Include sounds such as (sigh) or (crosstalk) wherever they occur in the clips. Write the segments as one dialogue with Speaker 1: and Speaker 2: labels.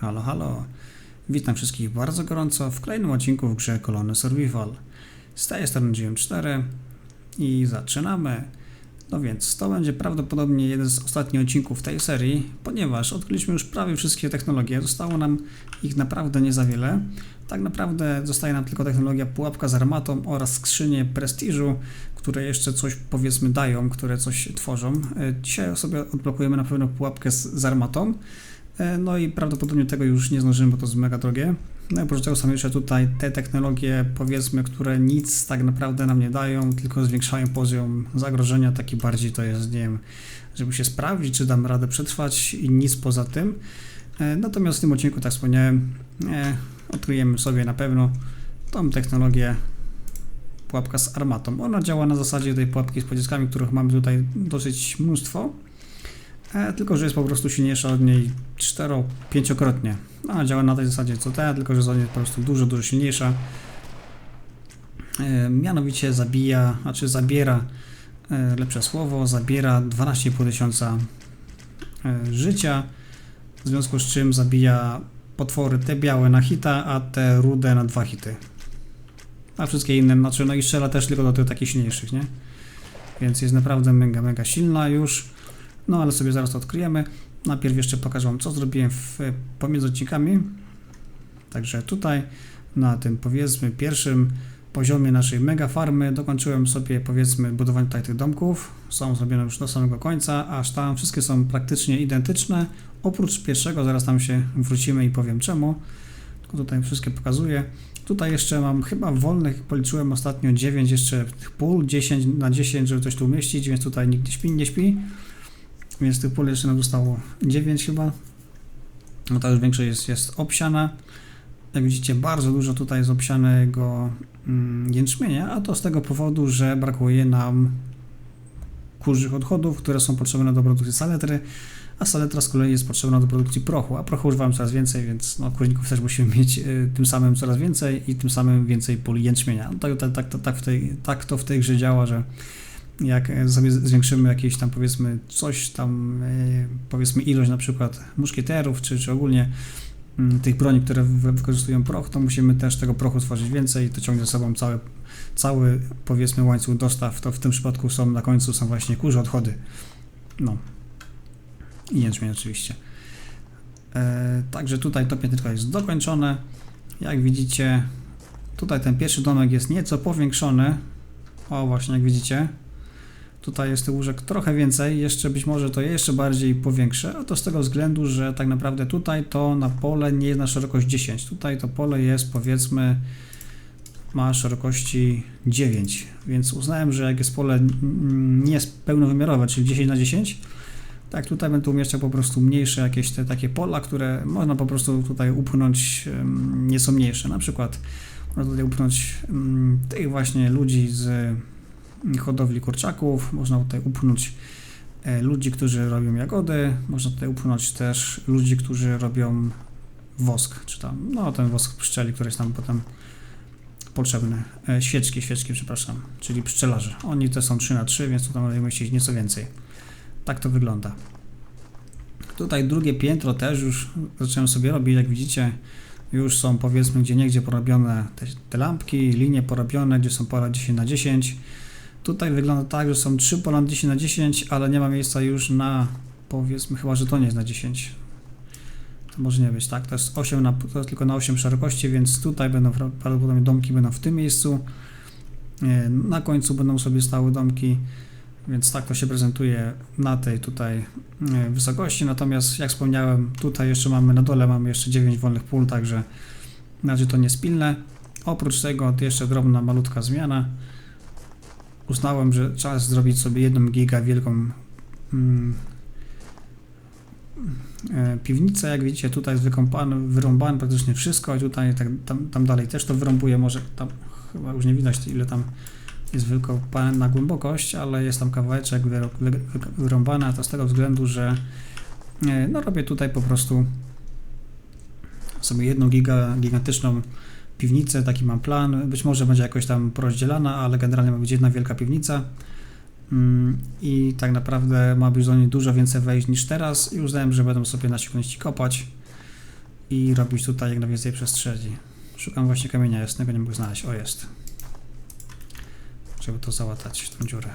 Speaker 1: Halo, halo. Witam wszystkich bardzo gorąco w kolejnym odcinku w grze Kolony Survival. Z tej strony GM4 i zaczynamy. No więc to będzie prawdopodobnie jeden z ostatnich odcinków tej serii, ponieważ odkryliśmy już prawie wszystkie technologie. Zostało nam ich naprawdę nie za wiele. Tak naprawdę zostaje nam tylko technologia pułapka z armatą oraz skrzynie prestiżu, które jeszcze coś powiedzmy dają, które coś tworzą. E, Dzisiaj sobie odblokujemy na pewno pułapkę z, z armatą. E, No i prawdopodobnie tego już nie zdążymy, bo to jest mega drogie. No i oprócz tego są jeszcze tutaj te technologie, powiedzmy, które nic tak naprawdę nam nie dają, tylko zwiększają poziom zagrożenia. Taki bardziej to jest, nie wiem, żeby się sprawdzić, czy dam radę przetrwać i nic poza tym. E, Natomiast w tym odcinku, tak wspomniałem, e, odkryjemy sobie na pewno tą technologię pułapka z armatą. Ona działa na zasadzie tej pułapki z pociskami, których mamy tutaj dosyć mnóstwo. E, tylko, że jest po prostu silniejsza od niej 4-5-krotnie. Ona działa na tej zasadzie co ta, tylko że jest od po prostu dużo, dużo silniejsza. E, mianowicie zabija, znaczy zabiera, e, lepsze słowo, zabiera 12,5 tysiąca życia, w związku z czym zabija potwory te białe na hita, a te rude na dwa hity. A wszystkie inne, znaczy no i strzela też tylko do tych takich silniejszych, nie? Więc jest naprawdę mega, mega silna już. No ale sobie zaraz to odkryjemy. Najpierw jeszcze pokażę Wam, co zrobiłem w, pomiędzy odcinkami. Także tutaj, na tym powiedzmy pierwszym poziomie naszej mega farmy dokończyłem sobie powiedzmy budowanie tutaj tych domków. Są zrobione już do samego końca, aż tam wszystkie są praktycznie identyczne. Oprócz pierwszego, zaraz tam się wrócimy i powiem czemu. Tylko tutaj wszystkie pokazuję. Tutaj jeszcze mam chyba wolnych, policzyłem ostatnio 9 jeszcze pól, 10 na 10, żeby coś tu umieścić, więc tutaj nikt nie śpi, nie śpi. Więc tych pól jeszcze nam zostało 9 chyba. No ta już większość jest, jest obsiana. Jak widzicie, bardzo dużo tutaj jest obsianego mm, jęczmienia, a to z tego powodu, że brakuje nam kurzych odchodów, które są potrzebne do produkcji saletry, a saletra z kolei jest potrzebna do produkcji prochu, a prochu używam coraz więcej, więc no, kurników też musimy (laughs) mieć y, tym samym coraz więcej i tym samym więcej pól jęczmienia. No, tak, tak, tak, tak, w tej, tak to w tej grze działa, że jak sobie zwiększymy jakieś tam powiedzmy coś tam, y, powiedzmy ilość na przykład muszkieterów, czy, czy ogólnie mm, tych broni, które wy- wykorzystują proch, to musimy też tego prochu tworzyć więcej i to ciągnie za sobą cały, cały powiedzmy łańcuch dostaw, to w tym przypadku są na końcu są właśnie kurze odchody. No. I jęczmień oczywiście. E, także tutaj to piętro jest dokończone. Jak widzicie, tutaj ten pierwszy domek jest nieco powiększony. O, właśnie, jak widzicie. Tutaj jest tych łóżek trochę więcej, jeszcze być może to jeszcze bardziej powiększę, a to z tego względu, że tak naprawdę tutaj to na pole nie jest na szerokość 10. Tutaj to pole jest powiedzmy ma szerokości 9, więc uznałem, że jak jest pole mm, nie jest pełnowymiarowe, czyli 10 na 10, tak tutaj będę umieszczał po prostu mniejsze jakieś te takie pola, które można po prostu tutaj upchnąć nieco mniejsze. Na przykład można tutaj upchnąć em, tych właśnie ludzi z hodowli kurczaków, można tutaj upchnąć e, ludzi, którzy robią jagody, można tutaj upchnąć też ludzi, którzy robią wosk, czy tam, no ten wosk pszczeli, który jest tam potem potrzebny. E, Świeczki, świeczki, przepraszam, czyli pszczelarze. Oni te są 3 na 3, więc tutaj możemy mieścić nieco więcej. Tak to wygląda. Tutaj drugie piętro też już zacząłem sobie robić, jak widzicie, już są powiedzmy gdzie niegdzie porobione te, te lampki, linie porobione, gdzie są pola 10 na 10. Tutaj wygląda tak, że są 3 pola 10 na 10, ale nie ma miejsca już na powiedzmy, chyba że to nie jest na 10. To może nie być, tak? To jest 8 na, to jest tylko na 8 szerokości, więc tutaj będą pra- prawdopodobnie domki będą w tym miejscu. E, Na końcu będą sobie stały domki, więc tak to się prezentuje na tej tutaj e, wysokości. Natomiast jak wspomniałem, tutaj jeszcze mamy na dole mamy jeszcze 9 wolnych pól, także na razie to nie jest pilne. Oprócz tego jeszcze drobna, malutka zmiana. Uznałem, że czas zrobić sobie jedną giga wielką mm, e, piwnicę. Jak widzicie, tutaj jest wykąpane, wyrąbane praktycznie wszystko. I tutaj tak, tam, tam dalej też to wyrąbuję. Może tam chyba już nie widać ile tam jest wykopane na głębokość, ale jest tam kawałeczek wyrąbany, a to z tego względu, że e, no robię tutaj po prostu sobie jedną giga, gigantyczną piwnicę, taki mam plan. Być może będzie jakoś tam porozdzielana, ale generalnie ma być jedna wielka piwnica. Mm, I tak naprawdę ma być do niej dużo więcej wejść niż teraz i uznałem, że będę sobie na ciągłości kopać. i robić tutaj jak najwięcej przestrzeni. Szukam właśnie kamienia jasnego, nie mogę znaleźć. O, jest. Żeby to załatać, tą dziurę.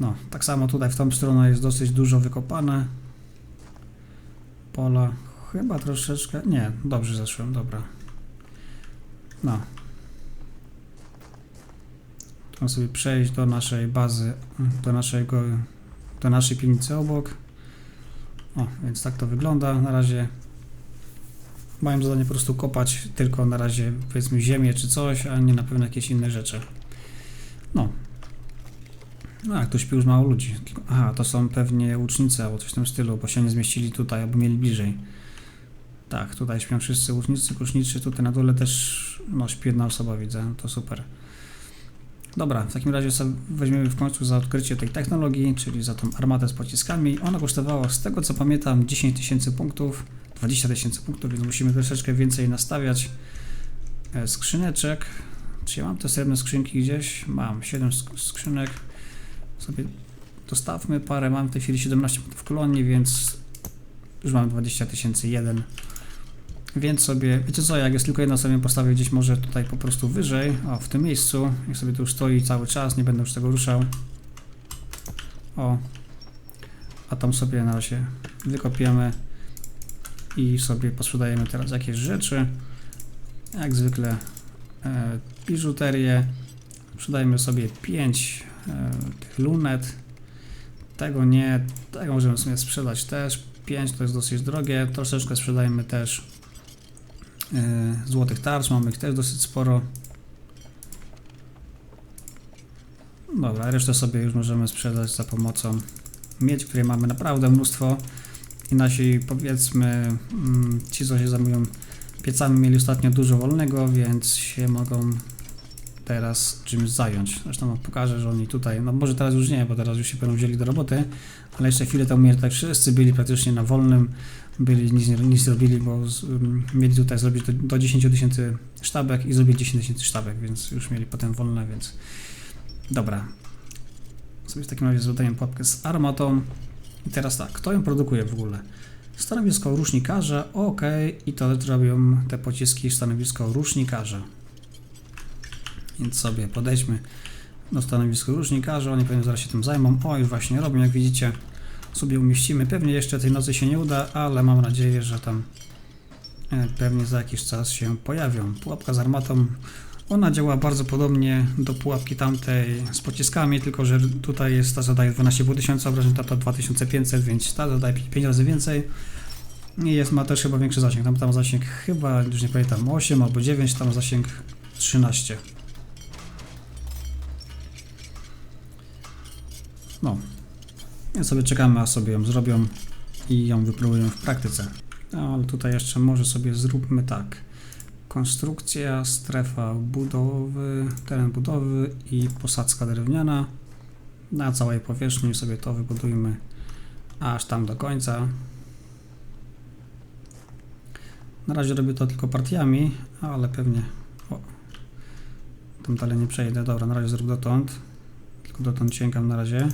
Speaker 1: No, tak samo tutaj w tą stronę jest dosyć dużo wykopane. Pola. Chyba troszeczkę. Nie, dobrze zeszłem, dobra. No. Tu mam sobie przejść do naszej bazy, do naszego, do naszej piwnicy obok. O, więc tak to wygląda na razie. Mają zadanie po prostu kopać tylko na razie powiedzmy ziemię czy coś, a nie na pewno jakieś inne rzeczy. No. No, jak tu śpi już mało ludzi. Aha, to są pewnie łucznicy albo coś w tym stylu, bo się nie zmieścili tutaj, albo mieli bliżej. Tak, tutaj śpią wszyscy łucznicy, kuszniczy, tutaj na dole też no, śpi jedna osoba, widzę, to super. Dobra, w takim razie weźmiemy w końcu za odkrycie tej technologii, czyli za tą armatę z pociskami. Ona kosztowała, z tego co pamiętam, 10 tysięcy punktów, 20 tysięcy punktów, więc musimy troszeczkę więcej nastawiać e, skrzyneczek. Czy ja mam te srebrne skrzynki gdzieś? Mam 7 sk- skrzynek. Sobie dostawmy parę, mam w tej chwili 17 punktów kolonii, więc już mam 20 tysięcy jeden. Więc sobie, wiecie co, jak jest tylko jedna, sobie postawię gdzieś może tutaj po prostu wyżej, o, w tym miejscu, jak sobie tu już stoi cały czas, nie będę już tego ruszał. O, a tam sobie na razie wykopiemy i sobie posprzedajemy teraz jakieś rzeczy. Jak zwykle e, biżuterię. Sprzedajmy sobie 5 e, tych lunet. Tego nie, tego możemy sobie sprzedać też. 5 to jest dosyć drogie. Troszeczkę sprzedajemy też złotych tarcz, mamy ich też dosyć sporo. Dobra, resztę sobie już możemy sprzedać za pomocą miedzi, której mamy naprawdę mnóstwo. I nasi, powiedzmy, mm, ci co się zajmują piecami mieli ostatnio dużo wolnego, więc się mogą teraz czymś zająć. Zresztą pokażę, że oni tutaj, no może teraz już nie, bo teraz już się będą wzięli do roboty, ale jeszcze chwilę temu mieli tak wszyscy byli praktycznie na wolnym, byli, nic nie, nic zrobili, bo z, um, mieli tutaj zrobić do, do 10 tysięcy sztabek i zrobili 10 tysięcy sztabek, więc już mieli potem wolne, więc dobra. Sobie w takim razie zadaję pułapkę z armatą. I teraz tak, kto ją produkuje w ogóle? Stanowisko rusznikarza, ok, i to robią te pociski stanowisko rusznikarza. Więc sobie podejdźmy do stanowiska rusznikarza, oni pewnie zaraz się tym zajmą. O, już właśnie robią, jak widzicie, sobie umieścimy. Pewnie jeszcze tej nocy się nie uda, ale mam nadzieję, że tam e, pewnie za jakiś czas się pojawią. Pułapka z armatą, ona działa bardzo podobnie do pułapki tamtej z pociskami, tylko że tutaj jest ta zadaje 12,5 tysiąca obrażeń, ta to 2500, więc ta zadaje 5 razy więcej. I jest, ma też chyba większy zasięg. Tam, tam zasięg chyba, już nie pamiętam, 8 albo 9, tam zasięg 13. No. Więc sobie czekamy, aż sobie ją zrobią i ją wypróbują w praktyce. No, ale tutaj jeszcze może sobie zróbmy tak. Konstrukcja, strefa budowy, teren budowy i posadzka drewniana. Na całej powierzchni sobie to wybudujmy aż tam do końca. Na razie robię to tylko partiami, ale pewnie. O, tam dalej nie przejdę. Dobra, na razie zrób dotąd. Dotąd sięgam na razie.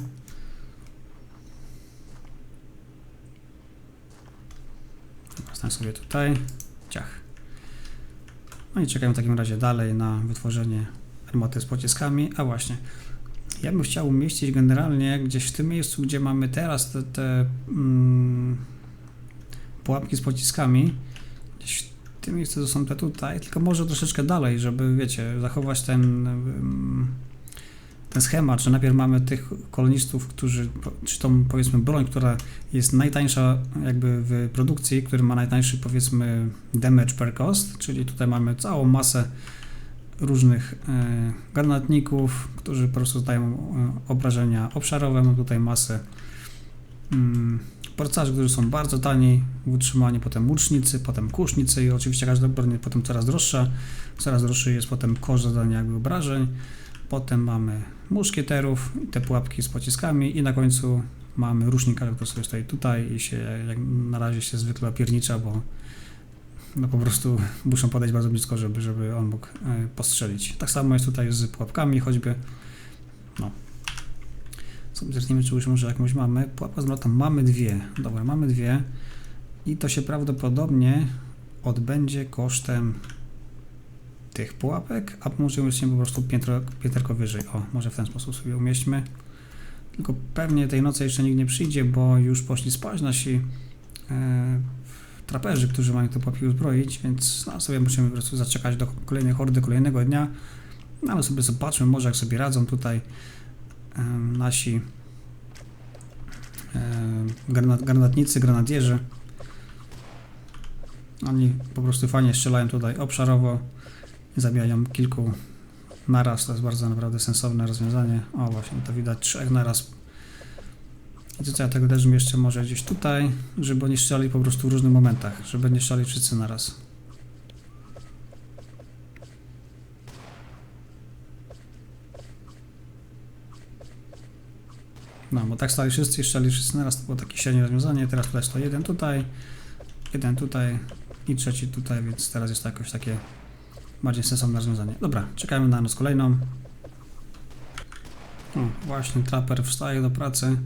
Speaker 1: Zostań sobie tutaj. Ciach. No i czekam w takim razie dalej na wytworzenie armaty z pociskami. A właśnie, ja bym chciał umieścić generalnie gdzieś w tym miejscu, gdzie mamy teraz te, te mm, pułapki z pociskami. Gdzieś w tym miejscu to są te tutaj, tylko może troszeczkę dalej, żeby, wiecie, zachować ten, mm, ten schemat, że najpierw mamy tych kolonistów, którzy, czy tą powiedzmy broń, która jest najtańsza jakby w produkcji, który ma najtańszy powiedzmy damage per cost, czyli tutaj mamy całą masę różnych e, granatników, którzy po prostu zdają e, obrażenia obszarowe. Mam tutaj masę mm, porcarzy, którzy są bardzo tani w utrzymaniu, potem łucznicy, potem kusznicy i oczywiście każda broń potem coraz droższa. Coraz droższy jest potem kosz zadania jakby obrażeń. Potem mamy muszkieterów, te pułapki z pociskami i na końcu mamy rusznika, który sobie stoi tutaj i się jak na razie się zwykle opiernicza, bo no po prostu muszą podejść bardzo blisko, żeby, żeby on mógł e, postrzelić. Tak samo jest tutaj z pułapkami choćby. No. Zerknijmy, czy już może jakąś mamy. Pułapka z mlota mamy dwie. Dobra, mamy dwie. I to się prawdopodobnie odbędzie kosztem tych pułapek, a może umieścimy po prostu piętro, pięterko wyżej. O, może w ten sposób sobie umieśćmy. Tylko pewnie tej nocy jeszcze nikt nie przyjdzie, bo już poszli spać nasi e, traperzy, którzy mają te pułapki uzbroić, więc no, sobie musimy po prostu zaczekać do kolejnej hordy, kolejnego dnia. No, ale sobie zobaczmy, może jak sobie radzą tutaj e, nasi granat, granatnicy, granadierzy. Oni po prostu fajnie strzelają tutaj obszarowo zabijają kilku naraz. To jest bardzo naprawdę sensowne rozwiązanie. O właśnie, to widać trzech naraz. I co ja tego też jeszcze może gdzieś tutaj, żeby oni strzelali po prostu w różnych momentach, żeby nie strzelali wszyscy naraz. No, bo tak stali wszyscy i strzelali wszyscy naraz, to było takie średnie rozwiązanie. Teraz tutaj to jeden tutaj, jeden tutaj i trzeci tutaj, więc teraz jest to jakoś takie bardziej sensowne rozwiązanie. Dobra, czekajmy na noc kolejną. O, właśnie, traper wstaje do pracy.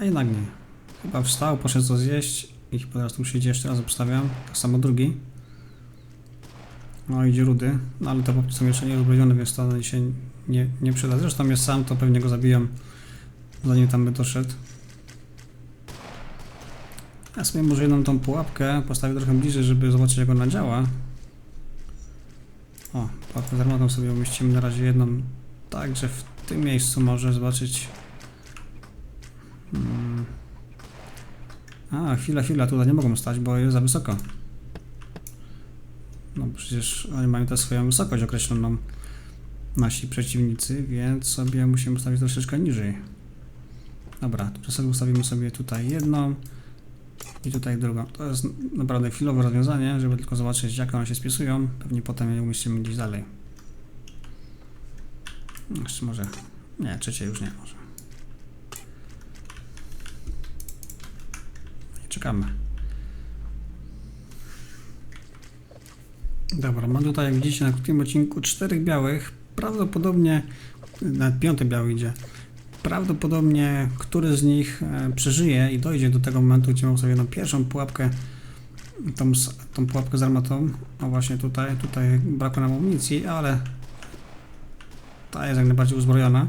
Speaker 1: A jednak nie. Chyba wstał, poszedł co zjeść i po prostu siedzi jeszcze raz obstawiam. Tak samo drugi. No idzie rudy, no ale te popty są jeszcze nieuzbrojone, więc to się nie, nie przyda. Zresztą jest sam, to pewnie go zabiją zanim tam by doszedł. Ja sobie może jedną tą pułapkę postawię trochę bliżej, żeby zobaczyć jak ona działa. O, pułapkę z armatą sobie umieścimy na razie jedną tak, że w tym miejscu może zobaczyć Hmm. A, chwila, chwila, tutaj nie mogą stać, bo jest za wysoko. No przecież oni mają też swoją wysokość określoną, nasi przeciwnicy, więc sobie musimy ustawić troszeczkę niżej. Dobra, to sobie ustawimy sobie tutaj jedną i tutaj drugą. To jest naprawdę chwilowe rozwiązanie, żeby tylko zobaczyć jak one się spisują. Pewnie potem je umieścimy gdzieś dalej. Jeszcze może... Nie, trzecie już nie może. Czekamy. Dobra, mam tutaj, jak widzicie, na tym odcinku czterech białych. Prawdopodobnie, nawet piąty biały idzie. Prawdopodobnie który z nich e, przeżyje i dojdzie do tego momentu, gdzie mam sobie jedną pierwszą pułapkę, tą, tą pułapkę z armatą. O właśnie tutaj, tutaj brakuje nam amunicji, ale ta jest jak najbardziej uzbrojona,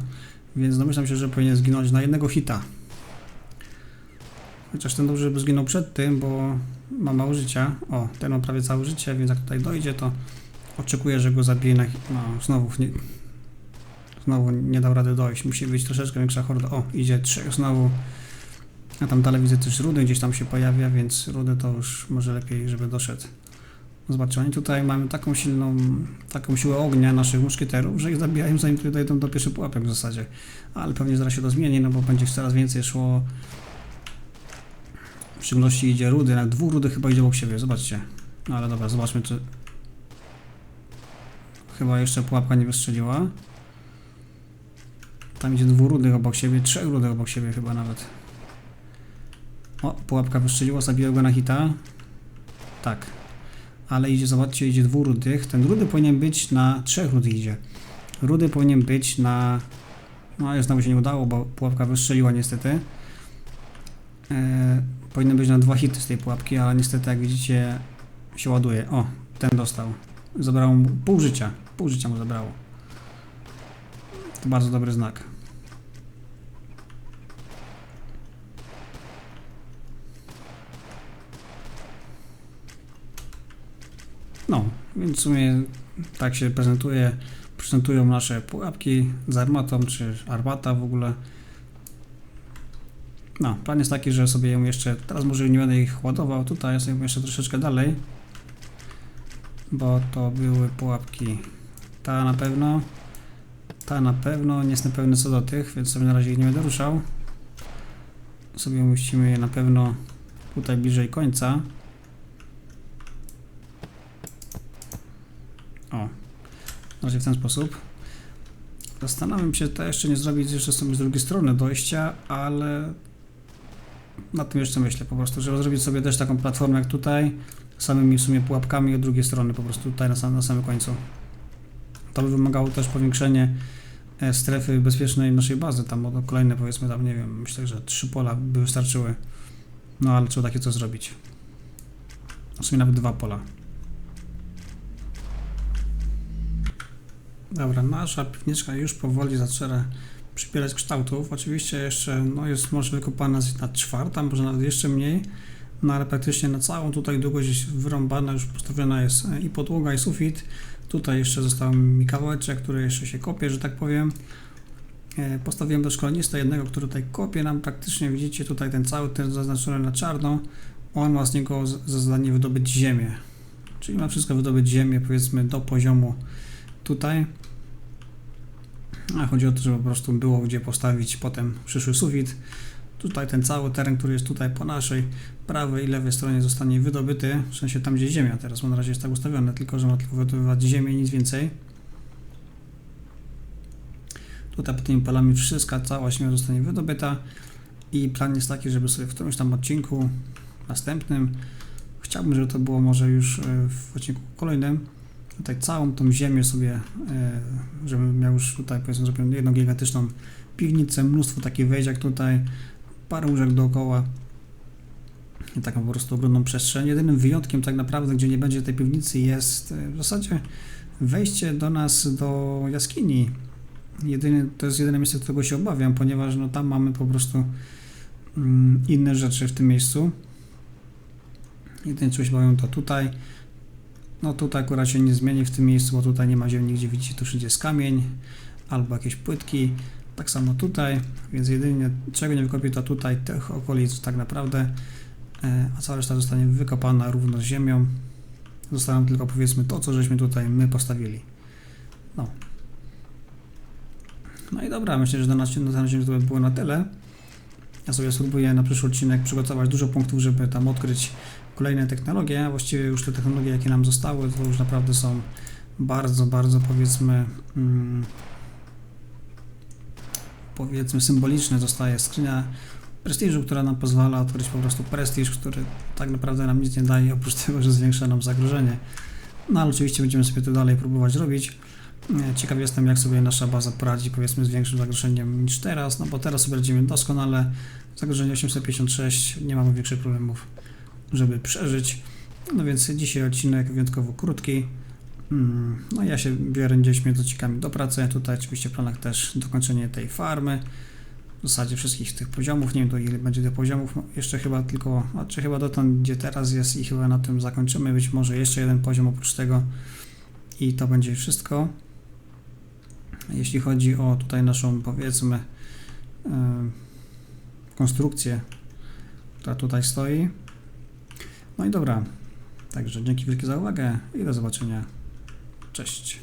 Speaker 1: więc domyślam się, że powinien zginąć na jednego hita. Chociaż ten dobrze, żeby zginął przed tym, bo ma mało życia. O, ten ma prawie całe życie, więc jak tutaj dojdzie, to oczekuję, że go zabije na... No, znowu nie, znowu nie dał rady dojść. Musi być troszeczkę większa horda. O, idzie trzech znowu. A tam dalej widzę też Rudy gdzieś tam się pojawia, więc Rudy to już może lepiej, żeby doszedł. Zobaczcie, oni tutaj mają taką silną, taką siłę ognia naszych muszkieterów, że ich zabijają zanim tutaj dojdą do pierwszych pułapek w zasadzie. Ale pewnie zaraz się to zmieni, no bo będzie coraz więcej szło w szczególności idzie rudy, nawet dwóch rudy chyba idzie obok siebie, zobaczcie. No ale dobra, zobaczmy czy... Chyba jeszcze pułapka nie wystrzeliła. Tam idzie dwóch rudych obok siebie, trzech rudych obok siebie chyba nawet. O, pułapka wystrzeliła, zabiła go na hita. Tak. Ale idzie, zobaczcie, idzie dwóch rudych. Ten rudy powinien być na... trzech rudych idzie. Rudy powinien być na... No, ale znowu się nie udało, bo pułapka wystrzeliła niestety. Eee, powinny być na dwa hity z tej pułapki, ale niestety jak widzicie się ładuje. O, ten dostał. Zabrało mu pół życia. Pół życia mu zabrało. To bardzo dobry znak. No, więc w sumie tak się prezentuje, prezentują nasze pułapki z armatą, czy armata w ogóle. No, plan jest taki, że sobie ją jeszcze, teraz może nie będę ich ładował, tutaj sobie jeszcze troszeczkę dalej, bo to były pułapki, ta na pewno, ta na pewno, nie jestem pewny co do tych, więc sobie na razie ich nie będę ruszał. Sobie umieścimy je na pewno tutaj bliżej końca. O, na razie w ten sposób. Zastanawiam się, to jeszcze nie zrobić jeszcze sobie z drugiej strony dojścia, ale nad tym jeszcze myślę po prostu, żeby zrobić sobie też taką platformę jak tutaj, samymi w sumie pułapkami od drugiej strony, po prostu tutaj na, sam, na samym końcu. To by wymagało też powiększenie e, strefy bezpiecznej naszej bazy, tam o kolejne powiedzmy tam, nie wiem, myślę, że trzy pola by wystarczyły. No ale trzeba takie co zrobić. W sumie nawet dwa pola. Dobra, nasza piwniczka już powoli zaczyna przybierać kształtów. Oczywiście jeszcze no, jest może wykopana na czwarta, może nawet jeszcze mniej. No ale praktycznie na całą tutaj długość jest wyrąbana, już postawiona jest e, i podłoga, i sufit. Tutaj jeszcze został mi kawałeczek, który jeszcze się kopie, że tak powiem. E, Postawiłem do szkolnista jednego, który tutaj kopie nam praktycznie, widzicie tutaj ten cały ten zaznaczony na czarno. On ma z niego za zadanie wydobyć ziemię. Czyli ma wszystko wydobyć ziemię powiedzmy do poziomu tutaj. A chodzi o to, żeby po prostu było gdzie postawić potem przyszły sufit. Tutaj ten cały teren, który jest tutaj po naszej prawej i lewej stronie zostanie wydobyty, w sensie tam gdzie ziemia teraz, bo na razie jest tak ustawione, tylko że ma tylko wydobywać ziemię nic więcej. Tutaj pod tymi polami wszystka cała ziemia zostanie wydobyta i plan jest taki, żeby sobie w którymś tam odcinku następnym, chciałbym, żeby to było może już e, w odcinku kolejnym, tutaj całą tą ziemię sobie, e, żebym miał już tutaj powiedzmy jedną gigantyczną piwnicę, mnóstwo takich wejść jak tutaj, parę łóżek dookoła i taką po prostu ogromną przestrzeń. Jedynym wyjątkiem tak naprawdę, gdzie nie będzie tej piwnicy jest e, w zasadzie wejście do nas do jaskini. Jedyny, to jest jedyne miejsce, którego się obawiam, ponieważ no, tam mamy po prostu mm, inne rzeczy w tym miejscu. Jedyne, czego się obawiam, to tutaj. No tutaj akurat się nie zmieni w tym miejscu, bo tutaj nie ma ziemi, gdzie widzicie, tu wszędzie jest kamień albo jakieś płytki. Tak samo tutaj, więc jedynie czego nie wykopię, to tutaj tych okolic tak naprawdę, e, a cała reszta zostanie wykopana równo z ziemią. Zostaną tylko powiedzmy to, co żeśmy tutaj my postawili. No. No i dobra, myślę, że na odcinek to by było na tyle. Ja sobie spróbuję na przyszły odcinek przygotować dużo punktów, żeby tam odkryć kolejne technologie. Właściwie już te technologie, jakie nam zostały, to już naprawdę są bardzo, bardzo powiedzmy mm, powiedzmy symboliczne. Zostaje skrzynia prestiżu, która nam pozwala odkryć po prostu prestiż, który tak naprawdę nam nic nie daje, oprócz tego, że zwiększa nam zagrożenie. No ale oczywiście będziemy sobie to dalej próbować robić. Ciekaw jestem, jak sobie nasza baza poradzi, powiedzmy, z większym zagrożeniem niż teraz, no bo teraz sobie radzimy doskonale. Zagrożenie 856, nie mamy większych problemów, żeby przeżyć. No więc dzisiaj odcinek wyjątkowo krótki. Mm, No ja się biorę gdzieś mnie dociekami do pracy. Tutaj oczywiście w planach też dokończenie tej farmy. W zasadzie wszystkich tych poziomów. Nie wiem do ile będzie tych poziomów. No, Jeszcze chyba tylko, a czy chyba dotąd gdzie teraz jest i chyba na tym zakończymy. Być może jeszcze jeden poziom oprócz tego i to będzie wszystko. Jeśli chodzi o tutaj naszą powiedzmy yy, konstrukcję, która tutaj stoi. No i dobra. Także dzięki wielkie za uwagę i do zobaczenia. Cześć.